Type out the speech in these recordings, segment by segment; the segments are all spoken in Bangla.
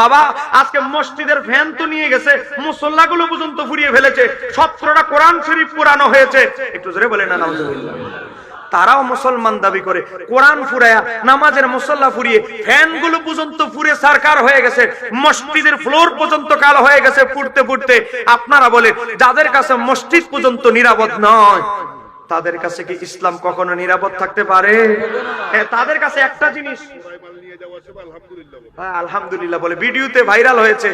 বাবা, আজকে মসজিদের ফ্যান তো নিয়ে গেছে, মুসল্লাগুলো পর্যন্ত ফুরিয়ে ফেলেছে সতেরোটা কোরআন শরীফ পুরানো হয়েছে। একটু জোরে বলে না তারাও মুসলমান দাবি করে, কোরআন ফুরায়া, নামাজের মুসল্লা ফুরিয়ে ফ্যানগুলো পর্যন্ত ফুরে সরকার হয়ে গেছে, মসজিদের ফ্লোর পর্যন্ত কালো হয়ে গেছে, ফুটতে ফুটতে। আপনারা বলে যাদের কাছে মসজিদ পর্যন্ত নিরাপদ নয় তাদের কাছে কি ইসলাম কখনো নিরাপদ থাকতে পারে? হ্যাঁ, তাদের কাছে একটা জিনিস। হ্যাঁ, আলহামদুলিল্লাহ বলে। ভিডিওতে ভাইরাল হয়েছে।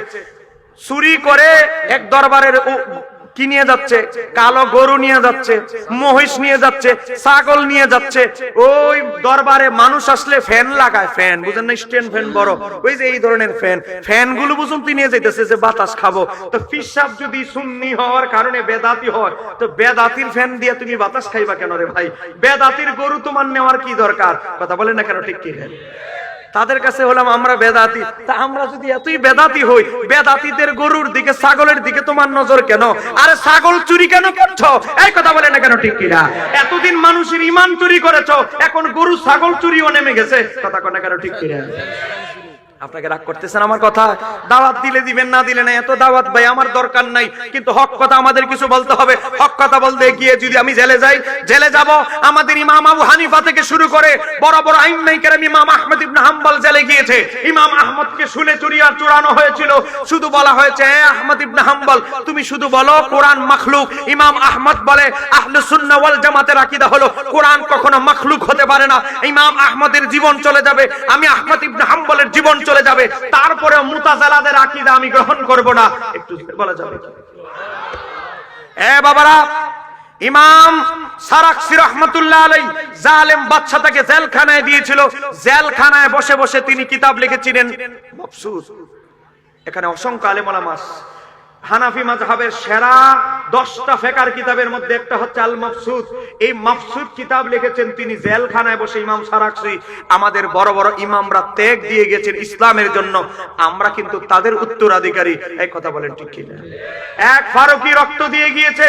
চুরি করে এক দরবারের কি নিয়ে যাচ্ছে? কালো গরু নিয়ে যাচ্ছে, মহিষ নিয়ে যাচ্ছে, ছাগল নিয়ে যাচ্ছে। ওই দরবারে মানুষ আসলে ফ্যান লাগায়, ফ্যান, বুঝেন না? স্ট্যান্ড ফ্যান বড়। ওই যে এই ধরনের ফ্যান। ফ্যানগুলো বুঝুন নিয়ে যাইতেছে যে বাতাস খাব। তো ফিসাব যদি সুন্নি হওয়ার কারণে বেদাতি হয়, তো বেদাতির ফ্যান দিয়ে তুমি বাতাস খাইবা কেন রে ভাই? বেদাতির গরু তোমার নেওয়ার কি দরকার? কথা বলে না কেন, ঠিক কি? তাদের কাছে হলাম আমরা বেদাতি। তা আমরা যদি এতই বেদাতি হই, বেদাতিদের গরুর দিকে, ছাগলের দিকে তোমার নজর কেন? আরে ছাগল চুরি কেন করছ? এই কথা বলে না কেন ঠিক কিনা? এতদিন মানুষের ইমান চুরি করেছ, এখন গরু, ছাগল চুরিও নেমে গেছে। কথা কেন কেন ঠিক কিনা? আপনাকে রাগ করতেছেন আমার কথা? দাওয়াত দিলে দিবেন, না দিলে না এত দাওয়াত ভাই, আমার দরকার নাই। কিন্তু হক কথা আমাদের কিছু বলতে হবে। হক কথা বলতে গিয়ে যদি আমি জেলে যাই, জেলে যাব, আমাদের ইমাম আবু হানিফা থেকে শুরু করে বড় বড় আইন নাই কেরাম ইমাম আহমদ ইবনে হাম্বল জেলে গিয়েছে। ইমাম আহমদকে শুলে চুরিয়া চুরানো হয়েছিল। শুধু বলা হয়েছে, "এ আহমদ ইবনে হাম্বল, তুমি শুধু বলো, কোরআন মাখলুক। ইমাম আহমদ বলে, আহলে সুন্নাহ ওয়াল জামাতের আকীদা হলো, কোরআন কখনো মাখলুক হতে পারে না। ইমাম আহমদের জীবন চলে যাবে। আমি আহমদ ইবনে হাম্বলের জীবন চলে যাবে তারপরে মুতাজালাদের আকিদা আমি গ্রহণ করব না। একটু বলা যাবে। এ বাবারা, ইমাম সারাকসি রহমতুল্লাহ আলাই জালেম বাদশা তাকে জেলখানায় দিয়েছিল। জেলখানায় বসে বসে তিনি কিতাব লিখেছিলেন। মফসুস এখানে অসংখ্য আলেমালা মাস হানাফি মাজহাবের সেরা দশটা ফেকার কিতাবের মধ্যে একটা হচ্ছে আল মাফসুদ এই মাফসুদ কিতাব লিখেছেন তিনি জেলখানায় বসে ইমাম সারাকসি আমাদের বড় বড় ইমামরা ত্যাগ দিয়ে গেছেন ইসলামের জন্য। আমরা কিন্তু তাদের উত্তরাধিকারী। এই কথা বলেন ঠিক কিনা? এক ফারুকি রক্ত দিয়ে গিয়েছে